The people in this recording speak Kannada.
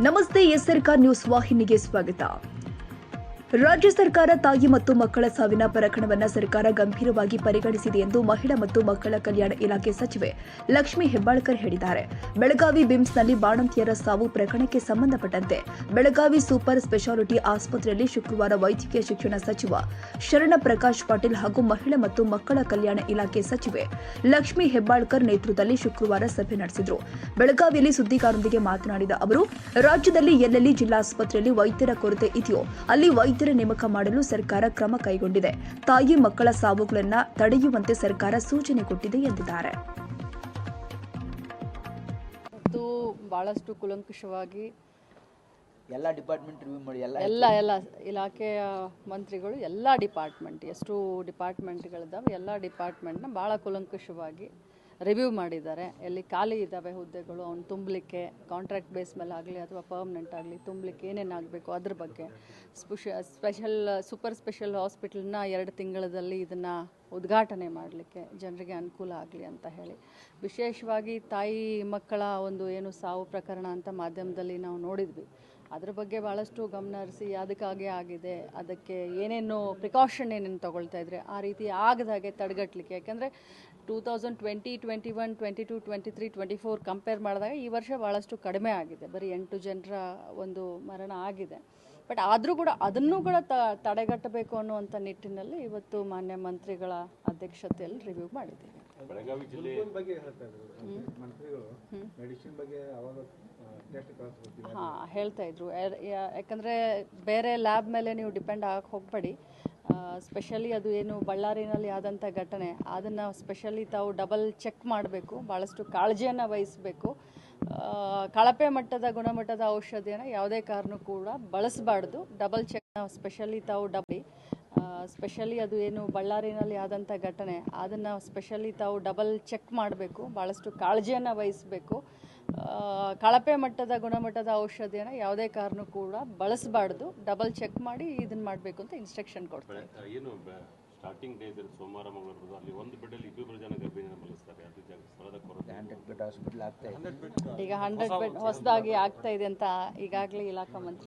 ನಮಸ್ತೆ ಎಸ್ಆರ್ಕ ನ್ಯೂಸ್ ವಾಹಿನಿಗೆ ಸ್ವಾಗತ. ರಾಜ್ಯ ಸರ್ಕಾರ ತಾಯಿ ಮತ್ತು ಮಕ್ಕಳ ಸಾವಿನ ಪ್ರಕರಣವನ್ನು ಸರ್ಕಾರ ಗಂಭೀರವಾಗಿ ಪರಿಗಣಿಸಿದೆ ಎಂದು ಮಹಿಳಾ ಮತ್ತು ಮಕ್ಕಳ ಕಲ್ಯಾಣ ಇಲಾಖೆ ಸಚಿವೆ ಲಕ್ಷ್ಮೀ ಹೆಬ್ಬಾಳ್ಕರ್ ಹೇಳಿದ್ದಾರೆ. ಬೆಳಗಾವಿ ಬಿಮ್ಸ್ನಲ್ಲಿ ಬಾಣಂತಿಯರ ಸಾವು ಪ್ರಕರಣಕ್ಕೆ ಸಂಬಂಧಪಟ್ಟಂತೆ ಬೆಳಗಾವಿ ಸೂಪರ್ ಸ್ಪೆಷಾಲಿಟಿ ಆಸ್ಪತ್ರೆಯಲ್ಲಿ ಶುಕ್ರವಾರ ವೈದ್ಯಕೀಯ ಶಿಕ್ಷಣ ಸಚಿವ ಶರಣ ಪ್ರಕಾಶ್ ಪಾಟೀಲ್ ಹಾಗೂ ಮಹಿಳಾ ಮತ್ತು ಮಕ್ಕಳ ಕಲ್ಯಾಣ ಇಲಾಖೆ ಸಚಿವೆ ಲಕ್ಷ್ಮೀ ಹೆಬ್ಬಾಳ್ಕರ್ ನೇತೃತ್ವದಲ್ಲಿ ಶುಕ್ರವಾರ ಸಭೆ ನಡೆಸಿದರು. ಬೆಳಗಾವಿಯಲ್ಲಿ ಸುದ್ದಿಗಾರರೊಂದಿಗೆ ಮಾತನಾಡಿದ ಅವರು, ರಾಜ್ಯದಲ್ಲಿ ಎಲ್ಲೆಲ್ಲಿ ಜಿಲ್ಲಾಸ್ಪತ್ರೆಯಲ್ಲಿ ವೈದ್ಯರ ಕೊರತೆ ಇದೆಯೋ ಅಲ್ಲಿ ವೈದ್ಯರ ನೇಮಕ ಮಾಡಲು ಸರ್ಕಾರ ಕ್ರಮ ಕೈಗೊಂಡಿದೆ. ತಾಯಿ ಮಕ್ಕಳ ಸಾವುಗಳನ್ನು ತಡೆಯುವಂತೆ ಸರ್ಕಾರ ಸೂಚನೆ ಕೊಟ್ಟಿದೆ ಎಂದಿದ್ದಾರೆ. ಮತ್ತು ಭಾಳಷ್ಟು ಕುಲಂಕುಷವಾಗಿ ಎಲ್ಲ ಡಿಪಾರ್ಟ್ಮೆಂಟ್ ರಿವ್ಯೂ ಮಾಡಿ ಎಲ್ಲ ಎಲ್ಲ ಎಲ್ಲ ಇಲಾಖೆಯ ಮಂತ್ರಿಗಳು ಎಲ್ಲ ಡಿಪಾರ್ಟ್ಮೆಂಟ್ ಎಷ್ಟು ಡಿಪಾರ್ಟ್ಮೆಂಟ್ಗಳಿದ್ದಾವೆ ಎಲ್ಲ ಡಿಪಾರ್ಟ್ಮೆಂಟ್ನ ಭಾಳ ಕುಲಂಕುಷವಾಗಿ ರಿವ್ಯೂ ಮಾಡಿದ್ದಾರೆ. ಎಲ್ಲಿ ಖಾಲಿ ಇದ್ದಾವೆ ಹುದ್ದೆಗಳು, ಅವ್ನು ತುಂಬಲಿಕ್ಕೆ ಕಾಂಟ್ರಾಕ್ಟ್ ಬೇಸ್ ಮೇಲೆ ಆಗಲಿ ಅಥವಾ ಪರ್ಮನೆಂಟ್ ಆಗಲಿ ತುಂಬಲಿಕ್ಕೆ ಏನೇನು ಆಗಬೇಕು ಅದ್ರ ಬಗ್ಗೆ. ಸ್ಪೆಷ ಸ್ಪೆಷಲ್ ಸೂಪರ್ ಸ್ಪೆಷಲ್ ಹಾಸ್ಪಿಟಲ್ನ ಎರಡು ತಿಂಗಳಲ್ಲಿ ಇದನ್ನು ಉದ್ಘಾಟನೆ ಮಾಡಲಿಕ್ಕೆ ಜನರಿಗೆ ಅನುಕೂಲ ಆಗಲಿ ಅಂತ ಹೇಳಿ. ವಿಶೇಷವಾಗಿ ತಾಯಿ ಮಕ್ಕಳ ಒಂದು ಏನು ಸಾವು ಪ್ರಕರಣ ಅಂತ ಮಾಧ್ಯಮದಲ್ಲಿ ನಾವು ನೋಡಿದ್ವಿ. ಅದ್ರ ಬಗ್ಗೆ ಭಾಳಷ್ಟು ಗಮನ ಹರಿಸಿ ಅದಕ್ಕಾಗೆ ಆಗಿದೆ. ಅದಕ್ಕೆ ಏನೇನು ಪ್ರಿಕಾಷನ್ ಏನೇನು ತಗೊಳ್ತಾ ಇದ್ರೆ ಆ ರೀತಿ ಆಗದಾಗೆ ತಡೆಗಟ್ಟಲಿಕ್ಕೆ ಯಾಕೆಂದರೆ two thousand twenty twenty one twenty two twenty three twenty four compare ಮಾಡಿದಾಗ ಈ ವರ್ಷ ಭಾಳಷ್ಟು ಕಡಿಮೆ ಆಗಿದೆ. ಬರೀ ಎಂಟು ಜನರ ಒಂದು ಮರಣ ಆಗಿದೆ. ಬಟ್ ಆದರೂ ಕೂಡ ಅದನ್ನು ಕೂಡ ತ, ತಡೆಗಟ್ಟಬೇಕು ಅನ್ನುವಂಥ ನಿಟ್ಟಿನಲ್ಲಿ ಇವತ್ತು ಮಾನ್ಯ ಮಂತ್ರಿಗಳ ಅಧ್ಯಕ್ಷತೆಯಲ್ಲಿ ರಿವ್ಯೂ ಮಾಡಿದ್ದೀವಿ. ಬೆಳಗಾವಿ ಜಿಲ್ಲೆ ಬಗ್ಗೆ ಹೇಳ್ತಾ ಇದ್ರು. ಮಂತ್ರಿಗಳು ಮೆಡಿಸಿನ್ ಬಗ್ಗೆ ಅವಾಗ ಹಾಂ ಹೇಳ್ತಾ ಇದ್ರು. ಯಾಕಂದ್ರೆ ಬೇರೆ ಲ್ಯಾಬ್ ಮೇಲೆ ನೀವು ಡಿಪೆಂಡ್ ಆಗಕ್ಕೆ ಹೋಗಬೇಡಿ. ಸ್ಪೆಷಲಿ ಅದು ಏನು ಬಳ್ಳಾರಿನಲ್ಲಿ ಆದಂಥ ಘಟನೆ. ಅದನ್ನು ಸ್ಪೆಷಲಿ ತಾವು ಡಬಲ್ ಚೆಕ್ ಮಾಡಬೇಕು. ಭಾಳಷ್ಟು ಕಾಳಜಿಯನ್ನು ವಹಿಸಬೇಕು. ಕಳಪೆ ಮಟ್ಟದ ಗುಣಮಟ್ಟದ ಔಷಧಿಯನ್ನು ಯಾವುದೇ ಕಾರಣಕ್ಕೂ ಕೂಡ ಬಳಸಬಾರ್ದು. ಡಬಲ್ ಚೆಕ್ ಸ್ಪೆಷಲಿ ತಾವು ಡಬಿ ಸ್ಪೆಷಲಿ ಅದು ಏನು ಬಳ್ಳಾರಿನಲ್ಲಿ ಆದಂಥ ಘಟನೆ ಅದನ್ನು ಸ್ಪೆಷಲಿ ತಾವು ಡಬಲ್ ಚೆಕ್ ಮಾಡಬೇಕು ಭಾಳಷ್ಟು ಕಾಳಜಿಯನ್ನು ವಹಿಸಬೇಕು. ಕಳಪೆ ಮಟ್ಟದ ಗುಣಮಟ್ಟದ ಔಷಧಿಯನ್ನು ಯಾವುದೇ ಕಾರಣ ಕೂಡ ಬಳಸಬಾರ್ದು. ಡಬಲ್ ಚೆಕ್ ಮಾಡಿ ಇದನ್ನು ಮಾಡಬೇಕು ಅಂತ ಇನ್ಸ್ಟ್ರಕ್ಷನ್ ಕೊಡ್ತಾರೆ. ಏನು ಸ್ಟಾರ್ಟಿಂಗ್ ಡೇಸ್ ಸೋಮವಾರ ಮಂಗಳವಾರ ಅಲ್ಲಿ ಒಂದು ಬೆಡ್ಡಲ್ಲಿ ಇಬ್ಬರು ಜನ ಗರ್ಭಿಣಿಯನ್ನು ಬಳಸ್ತಾರೆ ಅದು ಜಾಗ ಸ್ಥಳದ ಕೊರತೆ. ಹಂಡ್ರೆಡ್ ಬೆಡ್ ಹಾಸ್ಪಿಟಲ್ ಆಗ್ತಾ ಇದೆ. ಈಗ ಹಂಡ್ರೆಡ್ ಬೆಡ್ ಹೊಸದಾಗಿ ಆಗ್ತಾ ಇದೆ ಅಂತ ಈಗಾಗಲೇ ಇಲಾಖಾ ಮಂತ್ರಿ